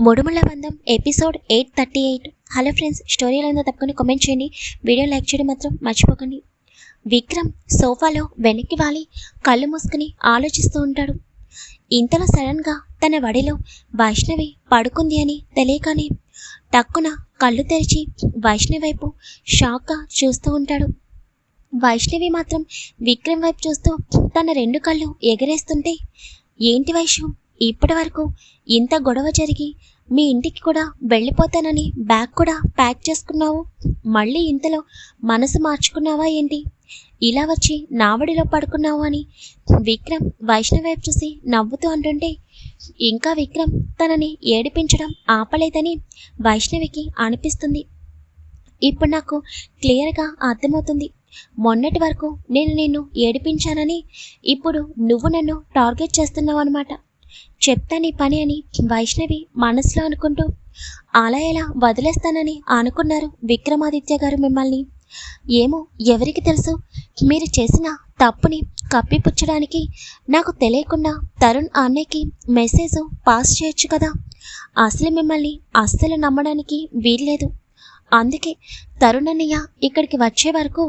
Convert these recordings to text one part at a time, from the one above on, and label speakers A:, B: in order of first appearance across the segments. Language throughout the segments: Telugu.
A: ముడుముల బంధం episode eight thirty eight. Hello friends స్టోరీలో ఉందో తప్పకుండా కామెంట్ చేయండి. వీడియో లైక్ చేయడం మాత్రం మర్చిపోకండి. విక్రమ్ సోఫాలో వెనక్కి వాలి కళ్ళు మూసుకుని ఆలోచిస్తూ ఉంటాడు. ఇంతలో సడన్గా తన వడిలో వైష్ణవి పడుకుంది అని తెలియగానే టక్కున కళ్ళు తెరిచి వైష్ణవి వైపు షాక్గా చూస్తూ ఉంటాడు. వైష్ణవి మాత్రం విక్రమ్ వైపు చూస్తూ తన రెండు కళ్ళు ఎగరేస్తుంటే ఏంటి వైషు ఇప్పటి వరకు ఇంత గొడవ జరిగి మీ ఇంటికి కూడా వెళ్ళిపోతానని బ్యాగ్ కూడా ప్యాక్ చేసుకున్నావు? మళ్ళీ ఇంతలో మనసు మార్చుకున్నావా ఏంటి? ఇలా వచ్చి నావడిలో పడుకున్నావు అని విక్రమ్ వైష్ణవ్ చూసి నవ్వుతూ అంటుంటే ఇంకా విక్రమ్ తనని ఏడిపించడం ఆపలేదని వైష్ణవికి అనిపిస్తుంది. ఇప్పుడు నాకు క్లియర్గా అర్థమవుతుంది. మొన్నటి వరకు నేను నిన్ను ఏడిపించానని ఇప్పుడు నువ్వు నన్ను టార్గెట్ చేస్తున్నావు అనమాట చెప్తా నీ పని అని వైష్ణవి మనసులో అనుకుంటూ అలా ఎలా వదిలేస్తానని అనుకున్నారు విక్రమాదిత్య గారు మిమ్మల్ని? ఏమో ఎవరికి తెలుసు? మీరు చేసిన తప్పుని కప్పిపుచ్చడానికి నాకు తెలియకుండా తరుణ్ అన్నయ్యకి మెసేజ్ పాస్ చేయొచ్చు కదా? అసలు మిమ్మల్ని అస్సలు నమ్మడానికి వీల్లేదు. అందుకే తరుణ్ అన్నయ్య ఇక్కడికి వచ్చే వరకు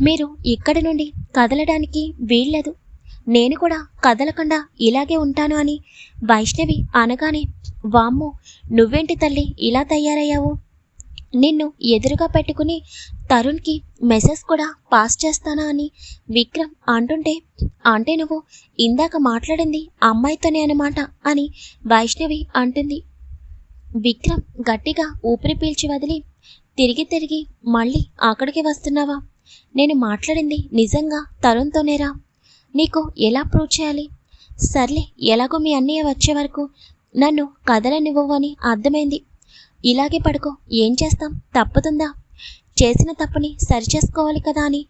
A: మీరు ఇక్కడి నుండి కదలడానికి వీల్లేదు. నేను కూడా కదలకుండా ఇలాగే ఉంటాను అని వైష్ణవి అనగానే వామ్ము నువ్వేంటి తల్లి ఇలా తయారయ్యావు? నిన్ను ఎదురుగా పెట్టుకుని తరుణ్కి మెసేజ్ కూడా పాస్ చేస్తానా? అని విక్రమ్ అంటుంటే అంటే నువ్వు ఇందాక మాట్లాడింది అమ్మాయితోనే అనమాట అని వైష్ణవి అంటుంది. విక్రమ్ గట్టిగా ఊపిరి పీల్చి వదిలి తిరిగి తిరిగి మళ్ళీ అక్కడికి వస్తున్నావా? నేను మాట్లాడింది నిజంగా తరుణ్తోనేరా? నీకు ఎలా ప్రూవ్ చేయాలి? సర్లే ఎలాగో మీ అన్నయ్య వచ్చే వరకు నన్ను కదలనివ్వని అర్థమైంది. ఇలాగే పడుకో ఏం చేస్తాం? తప్పుతుందా? చేసిన తప్పుని సరిచేసుకోవాలి కదా అని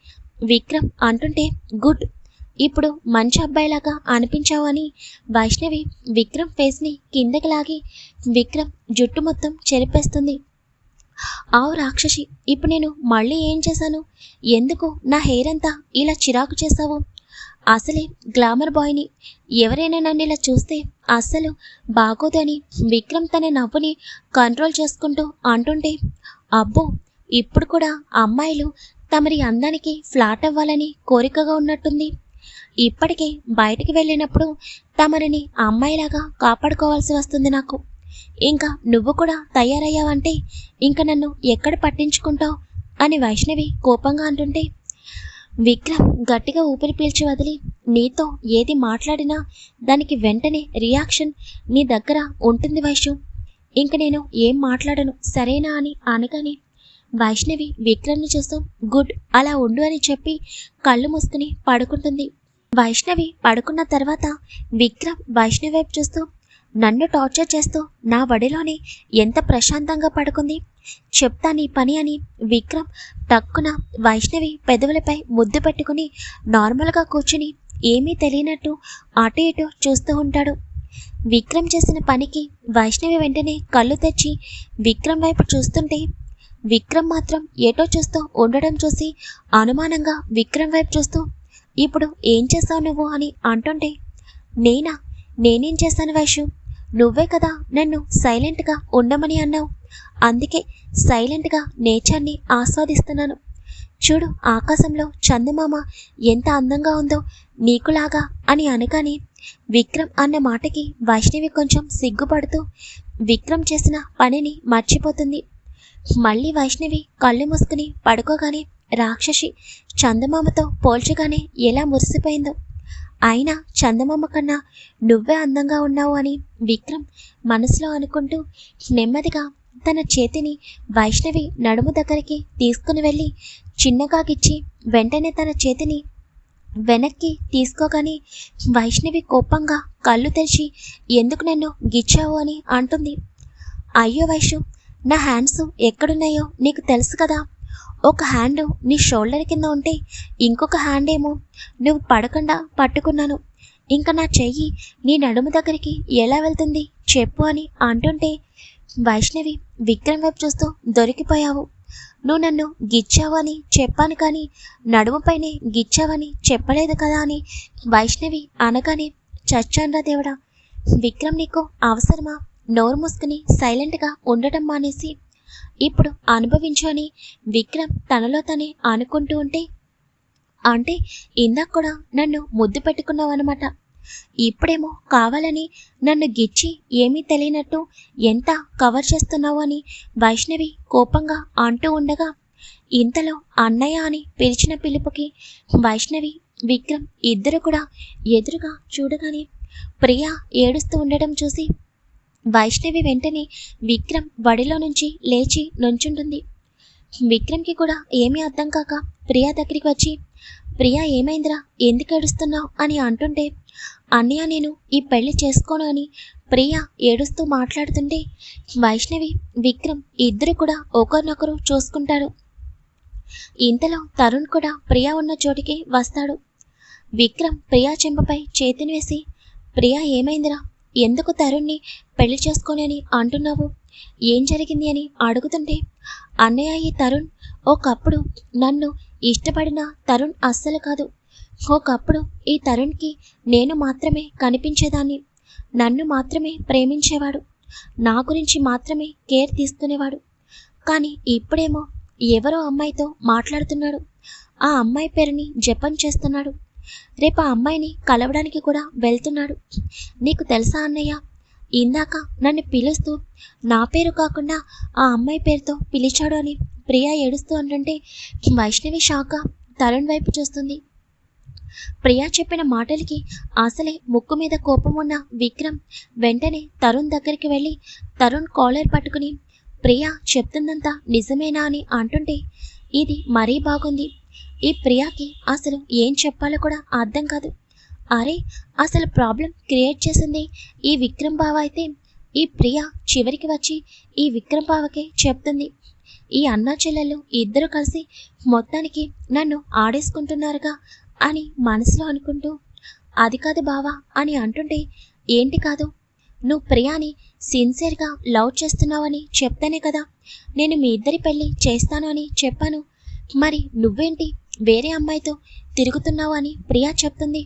A: విక్రమ్ అంటుంటే గుడ్ ఇప్పుడు మంచి అబ్బాయిలాగా అనిపించావు అని వైష్ణవి విక్రమ్ ఫేస్ని కిందకి లాగి విక్రమ్ జుట్టు మొత్తం చెరిపేస్తుంది. ఆవు రాక్షసి ఇప్పుడు నేను మళ్ళీ ఏం చేశాను? ఎందుకు నా హెయిర్ అంతా ఇలా చిరాకు చేశావు? అసలే గ్లామర్ బాయ్ని ఎవరైనా నన్ను ఇలా చూస్తే అస్సలు బాగోదని విక్రమ్ తన నవ్వుని కంట్రోల్ చేసుకుంటూ అంటుంటే అబ్బో ఇప్పుడు కూడా అమ్మాయిలు తమరి అందానికి ఫ్లాట్ అవ్వాలని కోరికగా ఉన్నట్టుంది. ఇప్పటికే బయటికి వెళ్ళినప్పుడు తమరిని అమ్మాయిలాగా కాపాడుకోవాల్సి వస్తుంది నాకు. ఇంకా నువ్వు కూడా తయారయ్యావంటే ఇంకా నన్ను ఎక్కడ పట్టించుకుంటావు? అని వైష్ణవి కోపంగా అంటుంటే విక్రమ్ గట్టిగా ఊపిరి పీల్చి వదిలి నీతో ఏది మాట్లాడినా దానికి వెంటనే రియాక్షన్ నీ దగ్గర ఉంటుంది వైష్ణవ్. ఇంక నేను ఏం మాట్లాడను సరేనా అని అనగానే వైష్ణవి విక్రమ్ని చూస్తూ గుడ్ అలా ఉండు అని చెప్పి కళ్ళు మూసుకుని పడుకుంటుంది. వైష్ణవి పడుకున్న తర్వాత విక్రమ్ వైష్ణవి వైపు చూస్తూ నన్ను టార్చర్ చేస్తూ నా వడిలోనే ఎంత ప్రశాంతంగా పడుకుంది? చెప్తా నీ పని అని విక్రమ్ టక్కున వైష్ణవి పెదవులపై ముద్దు పెట్టుకుని నార్మల్గా కూర్చుని ఏమీ తెలియనట్టు అటు ఇటు చూస్తూ ఉంటాడు. విక్రమ్ చేసిన పనికి వైష్ణవి వెంటనే కళ్ళు తెచ్చి విక్రమ్ వైపు చూస్తుంటే విక్రమ్ మాత్రం ఏటో చూస్తూ ఉండడం చూసి అనుమానంగా విక్రమ్ వైపు చూస్తూ ఇప్పుడు ఏం చేస్తావు నువ్వు? అని అంటుంటే నేనా? నేనేం చేశాను వైషు? నువ్వే కదా నన్ను సైలెంట్గా ఉండమని అన్నావు. అందుకే సైలెంట్గా నేచర్ని ఆస్వాదిస్తున్నాను. చూడు ఆకాశంలో చందమామ ఎంత అందంగా ఉందో నీకులాగా అని అనగానే విక్రమ్ అన్న మాటకి వైష్ణవి కొంచెం సిగ్గుపడుతూ విక్రమ్ చేసిన పనిని మర్చిపోతుంది. మళ్ళీ వైష్ణవి కళ్ళు మూసుకుని పడుకోగానే రాక్షసి చందమామతో పోల్చగానే ఎలా మురిసిపోయిందో. అయినా చందమామ కన్నా నువ్వే అందంగా ఉన్నావు అని విక్రమ్ మనసులో అనుకుంటూ నెమ్మదిగా తన చేతిని వైష్ణవి నడుము దగ్గరికి తీసుకుని వెళ్ళి చిన్నగాకిచ్చి వెంటనే తన చేతిని వెనక్కి తీసుకోగానే వైష్ణవి కోపంగా కళ్ళు తెరిచి ఎందుకు నన్ను గిచ్చావు అని అంటుంది. అయ్యో వైషు నా హ్యాండ్స్ ఎక్కడున్నాయో నీకు తెలుసు కదా. ఒక హ్యాండ్ నీ షోల్డర్ కింద ఉంటే ఇంకొక హ్యాండ్ ఏమో నువ్వు పడకుండా పట్టుకున్నాను. ఇంకా నా చెయ్యి నీ నడుము దగ్గరికి ఎలా వెళ్తుంది చెప్పు అని అంటుంటే వైష్ణవి విక్రమ్ వైపు చూస్తూ దొరికిపోయావు. నువ్వు నన్ను గిచ్చావని చెప్పాను కానీ నడుముపైనే గిచ్చావని చెప్పలేదు కదా అని వైష్ణవి అనగానే చచ్చాన్రా దేవుడా. విక్రమ్ నీకు అవసరమా? నోరు మూసుకుని సైలెంట్గా ఉండటం మానేసి. ఇప్పుడు అనుభవించు అని విక్రమ్ తనలో తనే అనుకుంటూ ఉంటే. అంటే ఇందాక కూడా నన్ను ముద్దు పెట్టుకున్నావు అనమాట ఇప్పుడేమో కావాలని నన్ను గిచ్చి ఏమీ తెలియనట్టు ఎంత కవర్ చేస్తున్నావు అని వైష్ణవి కోపంగా అంటూ ఉండగా ఇంతలో అన్నయ్య అని పిలిచిన పిలుపుకి వైష్ణవి విక్రమ్ ఇద్దరు కూడా ఎదురుగా చూడగానే ప్రియ ఏడుస్తూ ఉండడం చూసి వైష్ణవి వెంటనే విక్రమ్ వడిలో నుంచి లేచి నుంచుంటుంది. విక్రమ్కి కూడా ఏమీ అర్థం కాక ప్రియా దగ్గరికి వచ్చి ప్రియా ఏమైందిరా? ఎందుకు ఏడుస్తున్నావు? అని అంటుంటే అన్నయ్య నేను ఈ పెళ్ళి చేసుకోను అని ప్రియ ఏడుస్తూ మాట్లాడుతుంటే వైష్ణవి విక్రమ్ ఇద్దరు కూడా ఒకరినొకరు చూసుకుంటారు. ఇంతలో తరుణ్ కూడా ప్రియా ఉన్న చోటికి వస్తాడు. విక్రమ్ ప్రియా చెంపపై చేతిని వేసి ప్రియా ఏమైందిరా? ఎందుకు తరుణ్ని పెళ్ళి చేసుకోనని అంటున్నావు? ఏం జరిగింది? అని అడుగుతుంటే అన్నయ్య ఈ తరుణ్ ఒకప్పుడు నన్ను ఇష్టపడిన తరుణ్ అస్సలు కాదు. ఒకప్పుడు ఈ తరుణ్కి నేను మాత్రమే కనిపించేదాన్ని. నన్ను మాత్రమే ప్రేమించేవాడు. నా గురించి మాత్రమే కేర్ తీసుకునేవాడు కానీ ఇప్పుడేమో ఎవరో అమ్మాయితో మాట్లాడుతున్నాడు. ఆ అమ్మాయి పేరుని జపం చేస్తున్నాడు. రేపు ఆ అమ్మాయిని కలవడానికి కూడా వెళ్తున్నాడు. నీకు తెలుసా అన్నయ్య? ఇందాక నన్ను పిలుస్తూ నా పేరు కాకుండా ఆ అమ్మాయి పేరుతో పిలిచాడు అని. ప్రియా ఏడుస్తూ అంటుంటే వైష్ణవి షాక తరుణ్ వైపు చూస్తుంది. ప్రియా చెప్పిన మాటలకి అసలే ముక్కు మీద కోపం ఉన్న విక్రమ్ వెంటనే తరుణ్ దగ్గరికి వెళ్ళి తరుణ్ కాలర్ పట్టుకుని ప్రియా చెప్తుందంతా నిజమేనా అని అంటుంటే ఇది మరీ బాగుంది. ఈ ప్రియాకి అసలు ఏం చెప్పాలో కూడా అర్థం కాదు. అరే అసలు ప్రాబ్లం క్రియేట్ చేసింది ఈ విక్రమ్ బావ అయితే ఈ ప్రియ చివరికి వచ్చి ఈ విక్రమ్ బావకే చెప్తుంది. ఈ అన్నా చెల్లెలు ఇద్దరు కలిసి మొత్తానికి నన్ను ఆడేసుకుంటున్నారుగా అని మనసులో అనుకుంటూ అది కాదు బావా అని అంటుంటే ఏంటి కాదు? నువ్వు ప్రియాని సిన్సియర్గా లవ్ చేస్తున్నావని చెప్తానే కదా నేను మీ ఇద్దరి పెళ్ళి చేస్తాను అని చెప్పాను. మరి నువ్వేంటి వేరే అమ్మాయితో తిరుగుతున్నావు అని ప్రియా చెప్తుంది.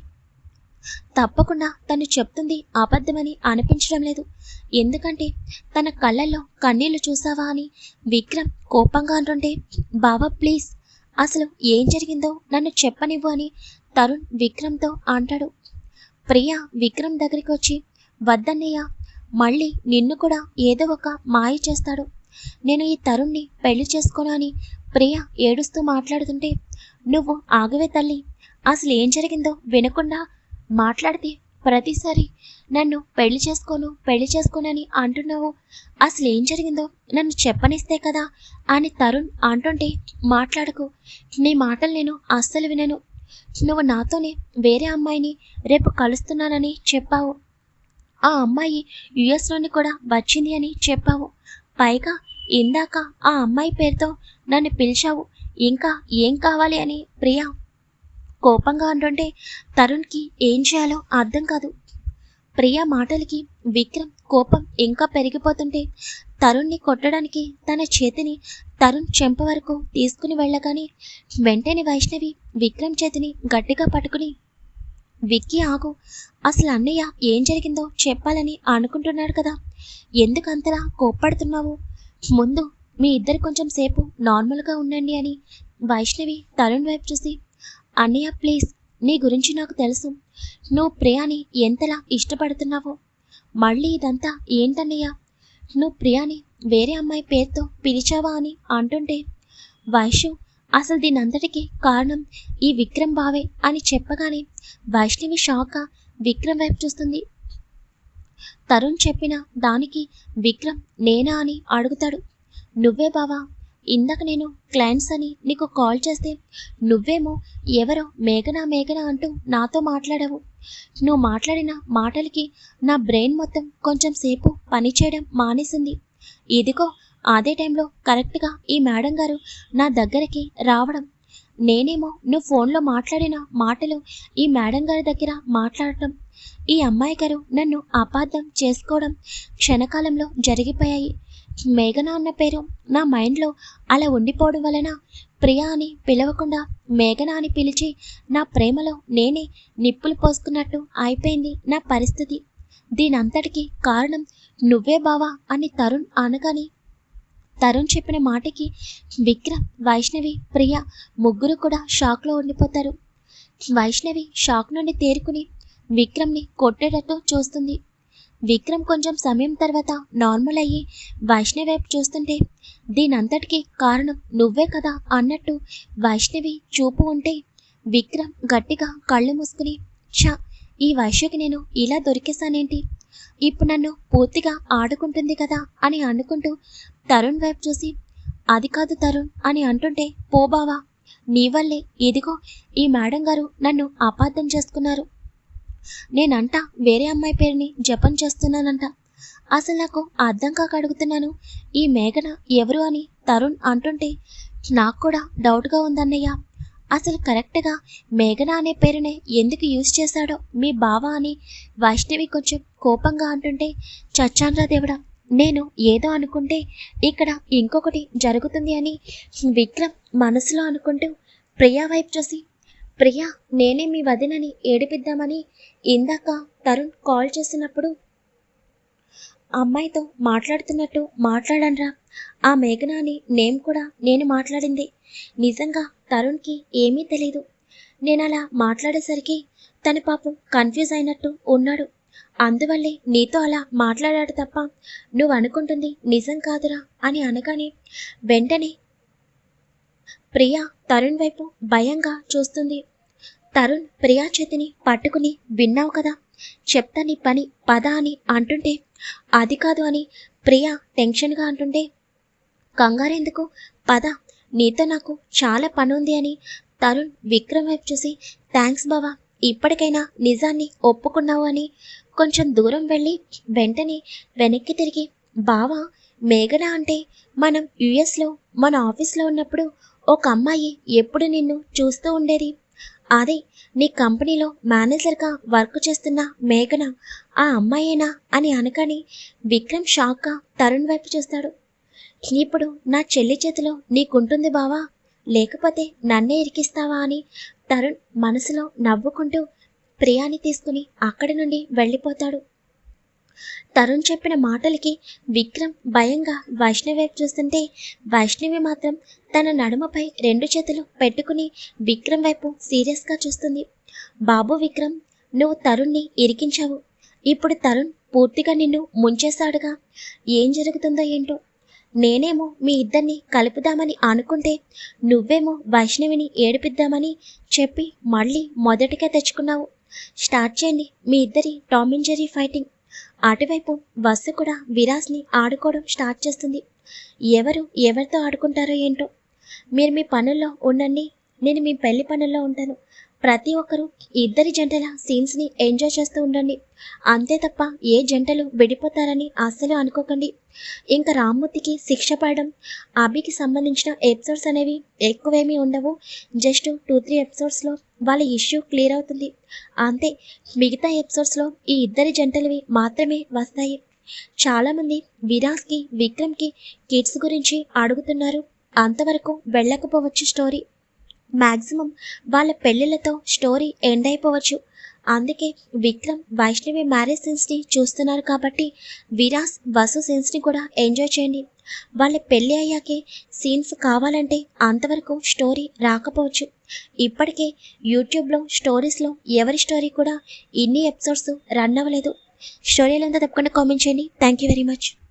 A: తప్పకుండా తను చెప్తుంది అబద్ధమని అనిపించడం లేదు. ఎందుకంటే తన కళ్ళల్లో కన్నీళ్ళు చూసావా అని విక్రమ్ కోపంగా అంటుంటే బావా ప్లీజ్ అసలు ఏం జరిగిందో నన్ను చెప్పనివ్వు అని తరుణ్ విక్రమ్తో అంటాడు. ప్రియా విక్రమ్ దగ్గరికి వచ్చి వద్దన్నయ్య మళ్ళీ నిన్ను కూడా ఏదో ఒక మాయ చేస్తాడు. నేను ఈ తరుణ్ని పెళ్ళి చేసుకోను అని ప్రియ ఏడుస్తూ మాట్లాడుతుంటే నువ్వు ఆగవే తల్లి అసలు ఏం జరిగిందో వినకుండా మాట్లాడితే ప్రతిసారి నన్ను పెళ్ళి చేసుకోను పెళ్ళి చేసుకోనని అంటున్నావు. అసలు ఏం జరిగిందో నన్ను చెప్పనిస్తే కదా అని తరుణ్ అంటుంటే మాట్లాడకు. నీ మాటలు నేను అస్సలు వినను. నువ్వు నాతోనే వేరే అమ్మాయిని రేపు కలుస్తున్నానని చెప్పావు. ఆ అమ్మాయి యుఎస్లోని కూడా వచ్చింది అని చెప్పావు. పైగా ఇందాక ఆ అమ్మాయి పేరుతో నన్ను పిలిచావు. ఇంకా ఏం కావాలి అని ప్రియా? కోపంగా అంటుంటే తరుణ్కి ఏం చేయాలో అర్థం కాదు. ప్రియా మాటలకి విక్రమ్ కోపం ఇంకా పెరిగిపోతుంటే తరుణ్ని కొట్టడానికి తన చేతిని తరుణ్ చెంప వరకు తీసుకుని వెళ్ళగానే వెంటనే వైష్ణవి విక్రమ్ చేతిని గట్టిగా పట్టుకుని విక్కీ ఆగు అసలు అన్నయ్య ఏం జరిగిందో చెప్పాలని అనుకుంటున్నాడు కదా. ఎందుకు అంతలా కోప్పడుతున్నావు? ముందు మీ ఇద్దరు కొంచెం సేపు నార్మల్గా ఉండండి అని వైష్ణవి తరుణ్ వైపు చూసి అన్నయ్య ప్లీజ్ నీ గురించి నాకు తెలుసు. నువ్వు ప్రియాని ఎంతలా ఇష్టపడుతున్నావో. మళ్ళీ ఇదంతా ఏంటన్నయ్య? నువ్వు ప్రియాని వేరే అమ్మాయి పేరుతో పిలిచావా అని అంటుంటే వైషు అసలు దీనంతటికీ కారణం ఈ విక్రమ్ బావే అని చెప్పగానే వైష్ణవి షాక్గా విక్రమ్ వైపు చూస్తుంది. తరుణ్ చెప్పిన దానికి విక్రమ్ నేనా అని అడుగుతాడు. నువ్వే బావా ఇందాక నేను క్లయింట్స్ అని నీకు కాల్ చేస్తే నువ్వేమో ఎవరో మేఘనా మేఘనా అంటూ నాతో మాట్లాడావు. నువ్వు మాట్లాడిన మాటలకి నా బ్రెయిన్ మొత్తం కొంచెం సేపు పనిచేయడం మానేసింది. ఇదిగో అదే టైంలో కరెక్ట్గా ఈ మేడం గారు నా దగ్గరికి రావడం. నేనేమో నువ్వు ఫోన్లో మాట్లాడిన మాటలు ఈ మేడం గారి దగ్గర మాట్లాడటం. ఈ అమ్మాయి గారు నన్ను అపార్థం చేసుకోవడం క్షణకాలంలో జరిగిపోయాయి. మేఘన అన్న పేరు నా మైండ్లో అలా ఉండిపోవడం వలన ప్రియా అని పిలవకుండా మేఘన అని పిలిచి నా ప్రేమలో నేనే నిప్పులు పోసుకున్నట్టు అయిపోయింది నా పరిస్థితి. దీనంతటికి కారణం నువ్వే బావా అని తరుణ్ అనగానే తరుణ్ చెప్పిన మాటకి విక్రమ్ వైష్ణవి ప్రియ ముగ్గురు కూడా షాక్లో ఉండిపోతారు. వైష్ణవి షాక్ నుండి తేరుకుని విక్రమ్ని కొట్టేటట్టు చూస్తుంది. విక్రమ్ కొంచెం సమయం తర్వాత నార్మల్ అయ్యి వైష్ణవి వైపు చూస్తుంటే దీనంతటికి కారణం నువ్వే కదా అన్నట్టు వైష్ణవి చూపు ఉంటే విక్రమ్ గట్టిగా కళ్ళు మూసుకుని షా ఈ వైశ్యకి నేను ఇలా దొరికేశానేంటి? ఇప్పుడు నన్ను పూర్తిగా ఆడుకుంటుంది కదా అని అనుకుంటూ తరుణ్ వైపు చూసి అది కాదు తరుణ్ అని అంటుంటే పోబావా నీ వల్లే. ఇదిగో ఈ మేడం గారు నన్ను అపార్థం చేసుకున్నారు. నేనంట వేరే అమ్మాయి పేరుని జపం చేస్తున్నానంట. అసలు నాకు అర్థం కాక అడుగుతున్నాను. ఈ మేఘన ఎవరు అని తరుణ్ అంటుంటే నాకు కూడా డౌట్గా ఉందన్నయ్య. అసలు కరెక్ట్గా మేఘన అనే పేరునే ఎందుకు యూజ్ చేశాడో మీ బావ అని వైష్ణవి కొంచెం కోపంగా అంటుంటే చచ్చాన్రా దేవుడా. నేను ఏదో అనుకుంటే ఇక్కడ ఇంకొకటి జరుగుతుంది అని విక్రమ్ మనసులో అనుకుంటూ ప్రియా వైపు చూసి ప్రియా నేనే మీ వదినని ఏడిపిద్దామని ఇందాక తరుణ్ కాల్ చేసినప్పుడు అమ్మాయితో మాట్లాడుతున్నట్టు మాట్లాడనరా ఆ మేఘన అని నేమ్ కూడా నేను మాట్లాడింది. నిజంగా తరుణ్కి ఏమీ తెలీదు. నేను అలా మాట్లాడేసరికి తన పాపం కన్ఫ్యూజ్ అయినట్టు ఉన్నాడు. అందువల్లే నీతో అలా మాట్లాడాడు తప్ప నువ్వు అనుకుంటుంది నిజం కాదురా అని అనగానే వెంటనే ప్రియా తరుణ్ వైపు భయంగా చూస్తుంది. తరుణ్ ప్రియా చేతిని పట్టుకుని విన్నావు కదా చెప్తా నీ పని పద అని అంటుంటే అది కాదు అని ప్రియా టెన్షన్గా అంటుంటే కంగారెందుకు? పద నీతో నాకు చాలా పని ఉంది అని తరుణ్ విక్రమ్ వైపు చూసి థ్యాంక్స్ బావా ఇప్పటికైనా నిజాన్ని ఒప్పుకున్నావు అని కొంచెం దూరం వెళ్ళి వెంటనే వెనక్కి తిరిగి బావా మేఘన అంటే మనం యుఎస్లో మన ఆఫీస్లో ఉన్నప్పుడు ఒక అమ్మాయి ఎప్పుడు నిన్ను చూస్తూ ఉండేది? అదే నీ కంపెనీలో మేనేజర్గా వర్క్ చేస్తున్న మేఘన ఆ అమ్మాయేనా అని అనగానే విక్రమ్ షాక్గా తరుణ్ వైపు చూస్తాడు. ఇప్పుడు నా చెల్లి చేతిలో నీకుంటుంది బావా? లేకపోతే నన్నే ఇరికిస్తావా అని తరుణ్ మనసులో నవ్వుకుంటూ ప్రియాని తీసుకుని అక్కడి నుండి వెళ్ళిపోతాడు. తరుణ్ చెప్పిన మాటలకి విక్రమ్ భయంగా వైష్ణవి వైపు చూస్తుంటే వైష్ణవి మాత్రం తన నడుమపై రెండు చేతులు పెట్టుకుని విక్రమ్ వైపు సీరియస్గా చూస్తుంది. బాబు విక్రమ్ నువ్వు తరుణ్ని ఇరికించావు. ఇప్పుడు తరుణ్ పూర్తిగా నిన్ను ముంచేశాడుగా. ఏం జరుగుతుందో ఏంటో? నేనేమో మీ ఇద్దరిని కలుపుదామని అనుకుంటే నువ్వేమో వైష్ణవిని ఏడిపిద్దామని చెప్పి మళ్ళీ మొదటిగా తెచ్చుకున్నావు. స్టార్ట్ చేయండి మీ ఇద్దరి టామ్ అండ్ జెర్రీ ఫైటింగ్. అటువైపు బస్సు కూడా విరాజ్ని ఆడుకోవడం స్టార్ట్ చేస్తుంది. ఎవరు ఎవరితో ఆడుకుంటారో ఏంటో? మీరు మీ పనుల్లో ఉండండి. నేను మీ పెళ్ళి పనుల్లో ఉంటాను. ప్రతి ఒక్కరూ ఇద్దరి జంటల సీన్స్ని ఎంజాయ్ చేస్తూ ఉండండి. అంతే తప్ప ఏ జంటలు విడిపోతారని అస్సలు అనుకోకండి. ఇంకా రామ్మూర్తికి శిక్ష పడడం అభికి సంబంధించిన ఎపిసోడ్స్ అనేవి ఎక్కువేమీ ఉండవు. జస్ట్ టూ త్రీ ఎపిసోడ్స్లో వాళ్ళ ఇష్యూ క్లియర్ అవుతుంది. అంతే మిగతా ఎపిసోడ్స్లో ఈ ఇద్దరి జంటలవి మాత్రమే వస్తాయి. చాలామంది విరాజ్కి విక్రమ్కి కిడ్స్ గురించి అడుగుతున్నారు. అంతవరకు వెళ్ళకపోవచ్చు స్టోరీ మ్యాక్సిమం వాళ్ళ పెళ్ళిళ్ళతో స్టోరీ ఎండ్ అయిపోవచ్చు. అందుకే విక్రమ్ వైష్ణవి మ్యారేజ్ సీన్స్ని చూస్తున్నారు కాబట్టి విరాస్ వసు సీన్స్ని కూడా ఎంజాయ్ చేయండి. వాళ్ళ పెళ్ళి అయ్యాకే సీన్స్ కావాలంటే అంతవరకు స్టోరీ రాకపోవచ్చు. ఇప్పటికే యూట్యూబ్లో స్టోరీస్లో ఎవరి స్టోరీ కూడా ఇన్ని ఎపిసోడ్స్ రన్ అవ్వలేదు. స్టోరీలంతా తప్పకుండా కామెంట్ చేయండి. Thank you very much.